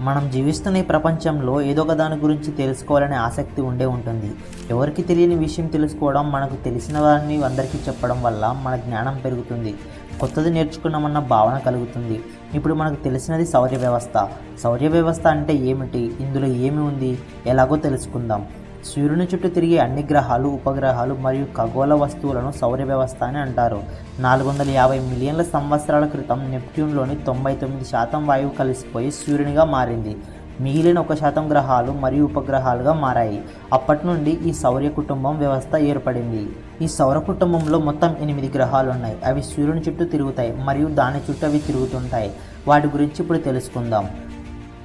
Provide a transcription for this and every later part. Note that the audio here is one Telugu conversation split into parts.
మనం జీవిస్తున్న ఈ ప్రపంచంలో ఏదో ఒక దాని గురించి తెలుసుకోవాలనే ఆసక్తి ఉండే ఉంటుంది. ఎవరికి తెలియని విషయం తెలుసుకోవడం మనకు తెలిసిన వారిని అందరికీ చెప్పడం వల్ల మన జ్ఞానం పెరుగుతుంది. కొత్తది నేర్చుకున్నామన్న భావన కలుగుతుంది. ఇప్పుడు మనకు తెలిసినది సౌర్య వ్యవస్థ సౌర్య వ్యవస్థ అంటే ఏమిటి? ఇందులో ఏమి ఉంది? ఎలాగో తెలుసుకుందాం. సూర్యుని చుట్టూ తిరిగే అన్ని గ్రహాలు ఉపగ్రహాలు మరియు ఖగోళ వస్తువులను సౌర వ్యవస్థ అని అంటారు. నాలుగు వందల యాభై మిలియన్ల సంవత్సరాల క్రితం నెప్ట్యూన్లోని తొంభై తొమ్మిది శాతం వాయువు కలిసిపోయి సూర్యునిగా మారింది. మిగిలిన ఒక శాతం గ్రహాలు మరియు ఉపగ్రహాలుగా మారాయి. అప్పటి నుండి ఈ సౌర్య కుటుంబం వ్యవస్థ ఏర్పడింది. ఈ సౌర కుటుంబంలో మొత్తం ఎనిమిది గ్రహాలు ఉన్నాయి. అవి సూర్యుని చుట్టూ తిరుగుతాయి మరియు దాని చుట్టూ అవి తిరుగుతుంటాయి. వాటి గురించి ఇప్పుడు తెలుసుకుందాం.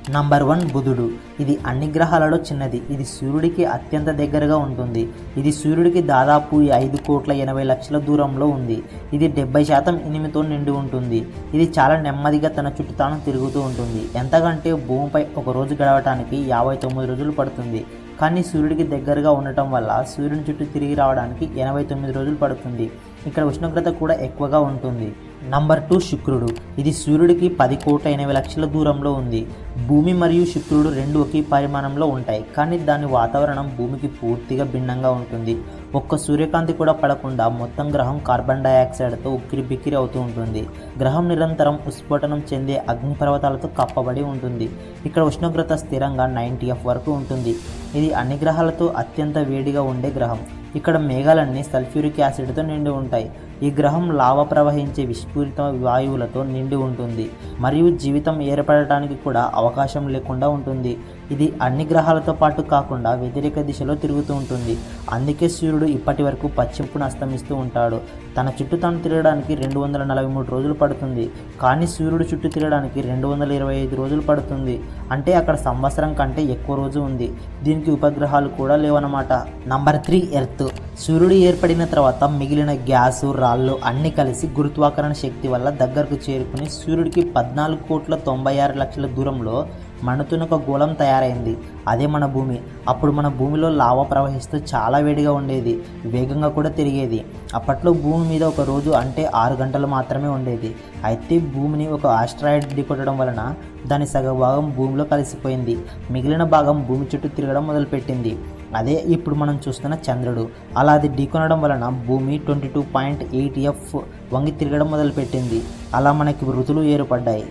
నంబర్ వన్ బుధుడు. ఇది అన్ని గ్రహాలలో చిన్నది. ఇది సూర్యుడికి అత్యంత దగ్గరగా ఉంటుంది. ఇది సూర్యుడికి దాదాపు ఐదు కోట్ల ఎనభై లక్షల దూరంలో ఉంది. ఇది డెబ్బై శాతం ఇనిమితో నిండి ఉంటుంది. ఇది చాలా నెమ్మదిగా తన చుట్టూ తాను తిరుగుతూ ఉంటుంది. ఎంతకంటే భూమిపై ఒక రోజు గడవటానికి యాభై తొమ్మిది రోజులు పడుతుంది. కానీ సూర్యుడికి దగ్గరగా ఉండటం వల్ల సూర్యుని చుట్టూ తిరిగి రావడానికి ఎనభై తొమ్మిది రోజులు పడుతుంది. ఇక్కడ ఉష్ణోగ్రత కూడా ఎక్కువగా ఉంటుంది. నంబర్ టూ శుక్రుడు. ఇది సూర్యుడికి పది కోట్ల ఎనభై లక్షల దూరంలో ఉంది. భూమి మరియు శుక్రుడు రెండు ఒకే పరిమాణంలో ఉంటాయి. కానీ దాని వాతావరణం భూమికి పూర్తిగా భిన్నంగా ఉంటుంది. ఒక్క సూర్యకాంతి కూడా పడకుండా మొత్తం గ్రహం కార్బన్ డైఆక్సైడ్తో ఉక్కిరి బిక్కిరి అవుతూ ఉంటుంది. గ్రహం నిరంతరం ఉస్ఫోటనం చెందే అగ్నిపర్వతాలతో కప్పబడి ఉంటుంది. ఇక్కడ ఉష్ణోగ్రత స్థిరంగా నైంటీ ఎఫ్ వరకు ఉంటుంది. ఇది అన్ని గ్రహాలతో అత్యంత వేడిగా ఉండే గ్రహం. ఇక్కడ మేఘాలన్నీ సల్ఫ్యూరిక్ యాసిడ్తో నిండి ఉంటాయి. ఈ గ్రహం లావ ప్రవహించే విస్ఫూరిత వాయువులతో నిండి ఉంటుంది. మరియు జీవితం ఏర్పడటానికి కూడా అవకాశం లేకుండా ఉంటుంది. ఇది అన్ని గ్రహాలతో పాటు కాకుండా వ్యతిరేక దిశలో తిరుగుతూ ఉంటుంది. అందుకే సూర్యుడు ఇప్పటి వరకు పశ్చిమపున అస్తమిస్తూ ఉంటాడు. తన చుట్టూ తాను తిరగడానికి రెండు వందల నలభై మూడు రోజులు పడుతుంది. కానీ సూర్యుడు చుట్టూ తిరగడానికి రెండు వందల ఇరవై ఐదు రోజులు పడుతుంది. అంటే అక్కడ సంవత్సరం కంటే ఎక్కువ రోజు ఉంది. దీనికి ఉపగ్రహాలు కూడా లేవన్నమాట. నంబర్ త్రీ ఎర్త్ సూర్యుడు ఏర్పడిన తర్వాత మిగిలిన గ్యాసు రాళ్ళు అన్నీ కలిసి గురుత్వాకర్షణ శక్తి వల్ల దగ్గరకు చేరుకుని సూర్యుడికి పద్నాలుగు కోట్ల తొంభై ఆరు లక్షల దూరంలో మండుతున్న ఒక గోళం తయారైంది. అదే మన భూమి. అప్పుడు మన భూమిలో లావా ప్రవహిస్తూ చాలా వేడిగా ఉండేది. వేగంగా కూడా తిరిగేది. అప్పట్లో భూమి మీద ఒక రోజు అంటే ఆరు గంటలు మాత్రమే ఉండేది. అయితే భూమిని ఒక ఆస్ట్రాయిడ్ ఢీకొట్టడం వలన దాని సగ భాగం భూమిలో కలిసిపోయింది. మిగిలిన భాగం భూమి చుట్టూ తిరగడం మొదలుపెట్టింది. అదే ఇప్పుడు మనం చూస్తున్న చంద్రుడు. అలా అది ఢీకొనడం వలన భూమి twenty two point eight F వంగి తిరగడం మొదలుపెట్టింది. అలా మనకి ఋతులు ఏర్పడ్డాయి.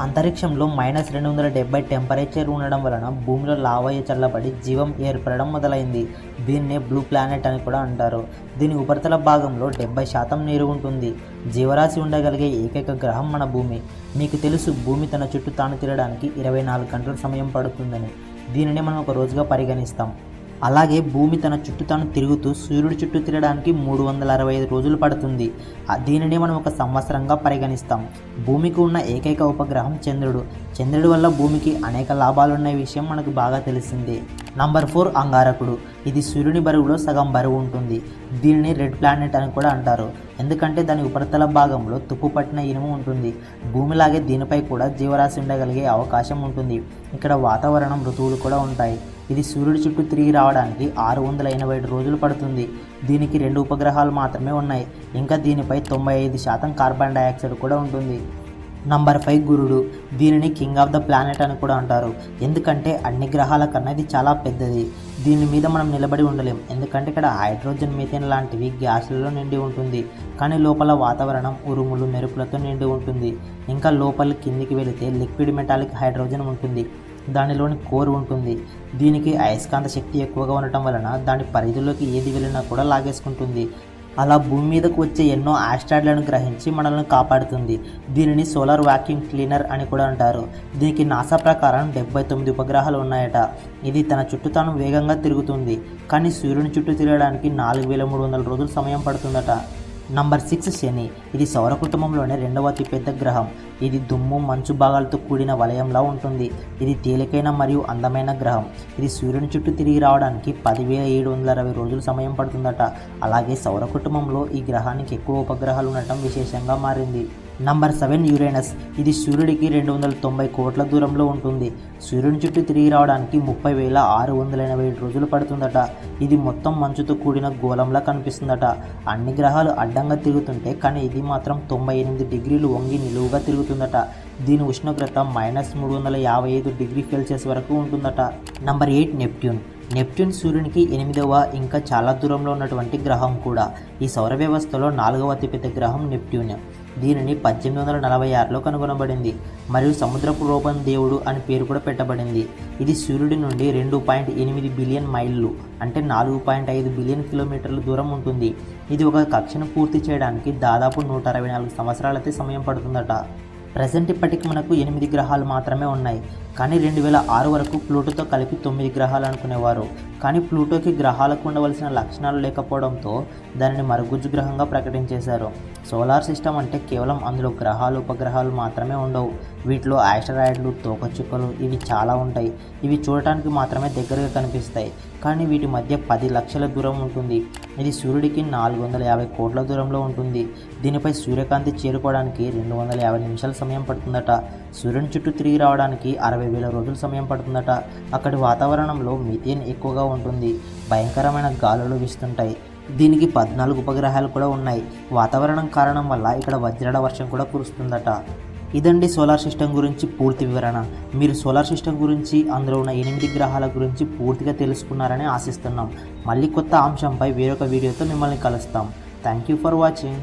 అంతరిక్షంలో మైనస్ రెండు వందల డెబ్బై టెంపరేచర్ ఉండడం వలన భూమిలో లావయ్య చల్లబడి జీవం ఏర్పడడం మొదలైంది. దీన్నే బ్లూ ప్లానెట్ అని కూడా అంటారు. దీని ఉపరితల భాగంలో డెబ్బై శాతం నీరు ఉంటుంది. జీవరాశి ఉండగలిగే ఏకైక గ్రహం మన భూమి. మీకు తెలుసు భూమి తన చుట్టూ తాను తిరగడానికి ఇరవై నాలుగు గంటల సమయం పడుతుందని. దీనిని మనం ఒక రోజుగా పరిగణిస్తాం. అలాగే భూమి తన చుట్టూ తాను తిరుగుతూ సూర్యుడి చుట్టూ తిరగడానికి మూడు వందల అరవై ఐదు రోజులు పడుతుంది. దీనిని మనం ఒక సంవత్సరంగా పరిగణిస్తాం. భూమికి ఉన్న ఏకైక ఉపగ్రహం చంద్రుడు. చంద్రుడి వల్ల భూమికి అనేక లాభాలున్న విషయం మనకు బాగా తెలిసిందే. నంబర్ ఫోర్ అంగారకుడు. ఇది సూర్యుని బరువులో సగం బరువు ఉంటుంది. దీనిని రెడ్ ప్లానెట్ అని కూడా అంటారు. ఎందుకంటే దాని ఉపరితల భాగంలో తుప్పు పట్టిన ఇనుము ఉంటుంది. భూమిలాగే దీనిపై కూడా జీవరాశి ఉండగలిగే అవకాశం ఉంటుంది. ఇక్కడ వాతావరణం ఋతువులు కూడా ఉంటాయి. ఇది సూర్యుడి చుట్టూ తిరిగి రావడానికి ఆరు వందల ఎనభై ఐదు రోజులు పడుతుంది. దీనికి రెండు ఉపగ్రహాలు మాత్రమే ఉన్నాయి. ఇంకా దీనిపై తొంభై ఐదు శాతం కార్బన్ డయాక్సైడ్ కూడా ఉంటుంది. నంబర్ ఫైవ్ గురుడు. దీనిని కింగ్ ఆఫ్ ద ప్లానెట్ అని కూడా అంటారు. ఎందుకంటే అన్ని గ్రహాల కన్నా ఇది చాలా పెద్దది. దీని మీద మనం నిలబడి ఉండలేం. ఎందుకంటే ఇక్కడ హైడ్రోజన్ మీథేన్ లాంటివి గ్యాసులలో నిండి ఉంటుంది. కానీ లోపల వాతావరణం ఉరుములు మెరుపులతో నిండి ఉంటుంది. ఇంకా లోపల కిందికి వెళితే లిక్విడ్ మెటాలిక్ హైడ్రోజన్ ఉంటుంది. దానిలోని కోర్ ఉంటుంది. దీనికి అయస్కాంత శక్తి ఎక్కువగా ఉండటం వలన దాని పరిధిలోకి ఏది వెళ్ళినా కూడా లాగేసుకుంటుంది. అలా భూమి మీదకు వచ్చే ఎన్నో ఆస్ట్రాయిడ్లను గ్రహించి మనల్ని కాపాడుతుంది. దీనిని సోలార్ వాక్యూమ్ క్లీనర్ అని కూడా అంటారు. దీనికి నాసా ప్రకారం డెబ్బై తొమ్మిది ఉపగ్రహాలు ఉన్నాయట. ఇది తన చుట్టూ తాను వేగంగా తిరుగుతుంది. కానీ సూర్యుని చుట్టూ తిరగడానికి నాలుగు వేల మూడు వందల రోజులు సమయం పడుతుందట. నంబర్ సిక్స్ శని. ఇది సౌర కుటుంబంలోనే రెండవ అతిపెద్ద గ్రహం. ఇది దుమ్ము మంచు భాగాలతో కూడిన వలయంలా ఉంటుంది. ఇది తేలికైన మరియు అందమైన గ్రహం. ఇది సూర్యుని చుట్టూ తిరిగి రావడానికి పదివేల ఏడు వందల అరవై రోజులు సమయం పడుతుందట. అలాగే సౌర కుటుంబంలో ఈ గ్రహానికి ఎక్కువ ఉపగ్రహాలు ఉండటం విశేషంగా మారింది. నంబర్ సెవెన్ యురేనస్ ఇది సూర్యుడికి రెండు వందల తొంభై కోట్ల దూరంలో ఉంటుంది. సూర్యుని చుట్టూ తిరిగి రావడానికి ముప్పై వేల ఆరు వందల ఎనభై ఏడు రోజులు పడుతుందట. ఇది మొత్తం మంచుతో కూడిన గోళంలా కనిపిస్తుందట. అన్ని గ్రహాలు అడ్డంగా తిరుగుతుంటే కానీ ఇది మాత్రం తొంభై ఎనిమిది డిగ్రీలు వంగి నిలువుగా తిరుగుతుందట. దీని ఉష్ణోగ్రత మైనస్ మూడు వందల యాభై ఐదు డిగ్రీ సెల్సియస్ వరకు ఉంటుందట. నంబర్ ఎయిట్ నెప్ట్యూన్ నెప్ట్యూన్ సూర్యునికి ఎనిమిదవ ఇంకా చాలా దూరంలో ఉన్నటువంటి గ్రహం కూడా. ఈ సౌర వ్యవస్థలో నాలుగవ అతిపెద్ద గ్రహం నెప్ట్యూన్ దీనిని పద్దెనిమిది వందల నలభై ఆరులో కనుగొనబడింది. మరియు సముద్రపు రూపం దేవుడు అని పేరు కూడా పెట్టబడింది. ఇది సూర్యుడి నుండి రెండు పాయింట్ ఎనిమిది బిలియన్ మైళ్ళు అంటే నాలుగు పాయింట్ ఐదు బిలియన్ కిలోమీటర్ల దూరం ఉంటుంది. ఇది ఒక కక్షను పూర్తి చేయడానికి దాదాపు నూట అరవై నాలుగు సంవత్సరాలైతే సమయం పడుతుందట. ప్రజెంట్ ఇప్పటికి మనకు ఎనిమిది గ్రహాలు మాత్రమే ఉన్నాయి. కానీ రెండు వేల ఆరు వరకు ప్లూటోతో కలిపి తొమ్మిది గ్రహాలు అనుకునేవారు. కానీ ప్లూటోకి గ్రహాలకు ఉండవలసిన లక్షణాలు లేకపోవడంతో దానిని మరుగుజ్జు గ్రహంగా ప్రకటించేశారు. సోలార్ సిస్టమ్ అంటే కేవలం అందులో గ్రహాలు ఉపగ్రహాలు మాత్రమే ఉండవు. వీటిలో ఆస్టరాయిడ్లు తోకచుక్కలు ఇవి చాలా ఉంటాయి. ఇవి చూడటానికి మాత్రమే దగ్గరగా కనిపిస్తాయి. కానీ వీటి మధ్య పది లక్షల దూరం ఉంటుంది. ఇది సూర్యుడికి నాలుగు వందల యాభై కోట్ల దూరంలో ఉంటుంది. దీనిపై సూర్యకాంతి చేరుకోవడానికి రెండు వందల యాభై నిమిషాల సమయం పడుతుందట. సూర్యుని చుట్టూ తిరిగి రావడానికి అరవై వేల రోజుల సమయం పడుతుందట. అక్కడి వాతావరణంలో మిథేన్ ఎక్కువగా ఉంటుంది. భయంకరమైన గాలులు వీస్తుంటాయి. దీనికి పద్నాలుగు ఉపగ్రహాలు కూడా ఉన్నాయి. వాతావరణం కారణం వల్ల ఇక్కడ వజ్రాల వర్షం కూడా కురుస్తుందట. ఇదండి సోలార్ సిస్టమ్ గురించి పూర్తి వివరణ. మీరు సోలార్ సిస్టమ్ గురించి అందులో ఉన్న ఎనిమిది గ్రహాల గురించి పూర్తిగా తెలుసుకున్నారని ఆశిస్తున్నాం. మళ్ళీ కొత్త అంశంపై వేరొక వీడియోతో మిమ్మల్ని కలుస్తాం. Thank you for watching